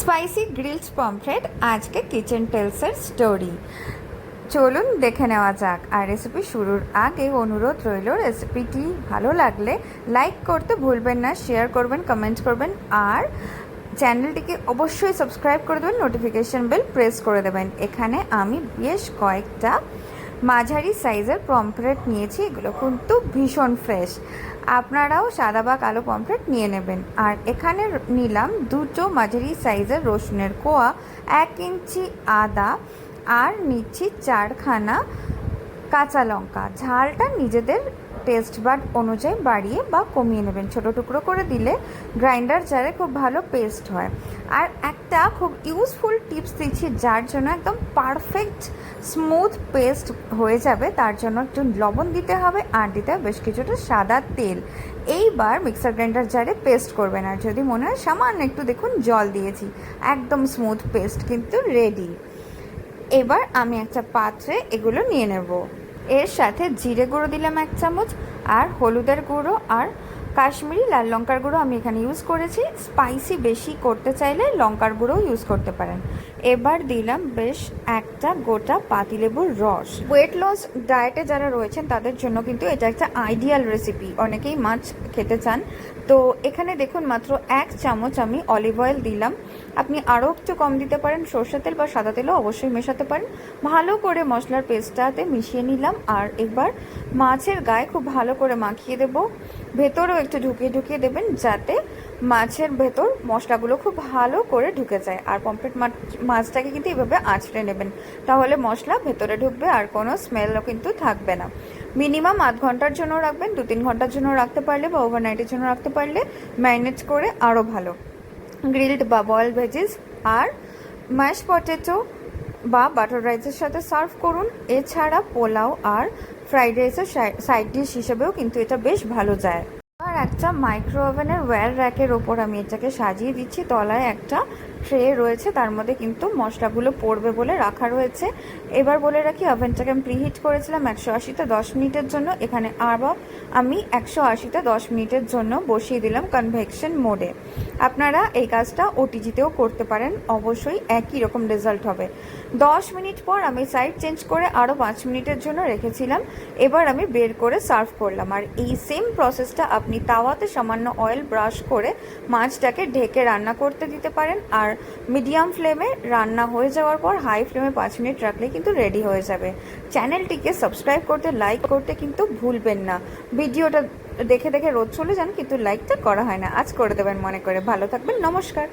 Spicy grilled pomfret, আজকে kitchen টেলসের story. চলুন দেখে নেওয়া যাক। আর রেসিপি শুরুর আগে অনুরোধ রইল রেসিপিটি ভালো লাগলে লাইক করতে ভুলবেন না শেয়ার করবেন কমেন্ট করবেন, আর চ্যানেলটিকে অবশ্যই সাবস্ক্রাইব করে দেবেন নোটিফিকেশন বেল প্রেস করে দেবেন। এখানে আমি বেশ কয়েকটা মাঝারি সাইজের পমফ্রেট নিয়েছি, এগুলো কিন্তু ভীষণ ফ্রেশ। আপনারাও সাদা বা কালো পমফ্রেট নিয়ে নেবেন। আর এখানে নিলাম দুটো মাঝারি সাইজের রসুনের কোয়া, এক ইঞ্চি আদা, আর নিচ্ছি চারখানা কাঁচা লঙ্কা। ঝালটা নিজেদের টেস্ট বাড অনুযায়ী বাড়িয়ে বা কমিয়ে নেবেন। ছোট টুকরো করে দিলে গ্রাইন্ডার জারে খুব ভালো পেস্ট হয়। আর একটা খুব ইউজফুল টিপস দিচ্ছি যার জন্য একদম পারফেক্ট স্মুথ পেস্ট হয়ে যাবে, তার জন্য একটু লবণ দিতে হবে আর দিতে হবে বেশ কিছুটা সাদা তেল। এইবার মিক্সার গ্রাইন্ডার জারে পেস্ট করবেন আর যদি মনে হয় সামান্য একটু দেখুন, জল দিয়েছি। একদম স্মুথ পেস্ট কিন্তু রেডি। এবার আমি একটা পাত্রে এগুলো নিয়ে নেব। এর সাথে জিরে গুঁড়ো দিলাম এক চামচ, আর হলুদের গুঁড়ো আর কাশ্মীরি লাল লঙ্কার গুঁড়ো আমি এখানে ইউজ করেছি। স্পাইসি বেশি করতে চাইলে লঙ্কার গুঁড়োও ইউজ করতে পারেন। এবার দিলাম বেশ একটা গোটা পাতিলেবুর রস। ওয়েট লস ডায়েটে যারা রয়েছেন, তাদের জন্য কিন্তু এটা একটা আইডিয়াল রেসিপি অনেকেই মাছ খেতে চান। তো এখানে দেখুন মাত্র এক চামচ আমি অলিভ অয়েল দিলাম। আপনি আরও একটু কম দিতে পারেন। সর্ষে তেল বা সাদা তেলও অবশ্যই মেশাতে পারেন। ভালো করে মশলার পেস্টটাতে মিশিয়ে নিলাম আর এবার মাছের গায়ে খুব ভালো করে মাখিয়ে দেব। ভেতরেও একটু ঢুকিয়ে ঢুকিয়ে দেবেন যাতে মাছের ভেতর মশলাগুলো খুব ভালো করে ঢুকে যায়। আর পমফ্রেট মাছটাকে কিন্তু এভাবে আঁচড়ে নেবেন। তাহলে মশলা ভেতরে ঢুকবে আর কোনো স্মেলও কিন্তু থাকবে না। মিনিমাম আধ ঘণ্টার জন্য রাখবেন দু তিন ঘণ্টার জন্য রাখতে পারলে বা ওভারনাইটের জন্য রাখতে পারলে ম্যারিনেট করে আরও ভালো। গ্রিলড বা বয়েল ভেজিস আর ম্যাশ পটেটো বা বাটার রাইসের সাথে সার্ভ করুন। এছাড়া পোলাও আর ফ্রাইড রাইসের সাইড ডিশ হিসেবেও কিন্তু এটা বেশ ভালো যায়। আর একটা মাইক্রো ওভেনের ওয়্যার র্যাকের ওপর আমি এটাকে সাজিয়ে দিচ্ছি। তলায় একটা ট্রে রয়েছে, তার মধ্যে কিন্তু মশলাগুলো পড়বে বলে রাখা রয়েছে। এবার বলে রাখি ওভেনটাকে আমি প্রিহিট করেছিলাম একশো আশিতে দশ মিনিটের জন্য। এখানে আবার আমি একশো আশিতে দশ মিনিটের জন্য বসিয়ে দিলাম কনভেকশন মোডে আপনারা এই কাজটা ওটিজিতেও করতে পারেন, অবশ্যই একই রকম রেজাল্ট হবে। দশ মিনিট পর আমি সাইড চেঞ্জ করে আরও পাঁচ মিনিটের জন্য রেখেছিলাম। এবার আমি বের করে সার্ভ করলাম। আর এই সেম প্রসেসটা আপনি তাওয়াতে সামান্য অয়েল ব্রাশ করে মাছটাকে ঢেকে রান্না করতে দিতে পারেন। আর মিডিয়াম ফ্লেমে রান্না হয়ে যাওয়ার পর হাই ফ্লেমে পাঁচ মিনিট রাখলে কিন্তু রেডি হয়ে যাবে। চ্যানেলটিকে সাবস্ক্রাইব করতে লাইক করতে কিন্তু ভুলবেন না। ভিডিওটা দেখে দেখে রোজ চলে যান, কিন্তু লাইকটা করা হয় না। আজ করে দেবেন মনে করে। ভালো থাকবেন, নমস্কার।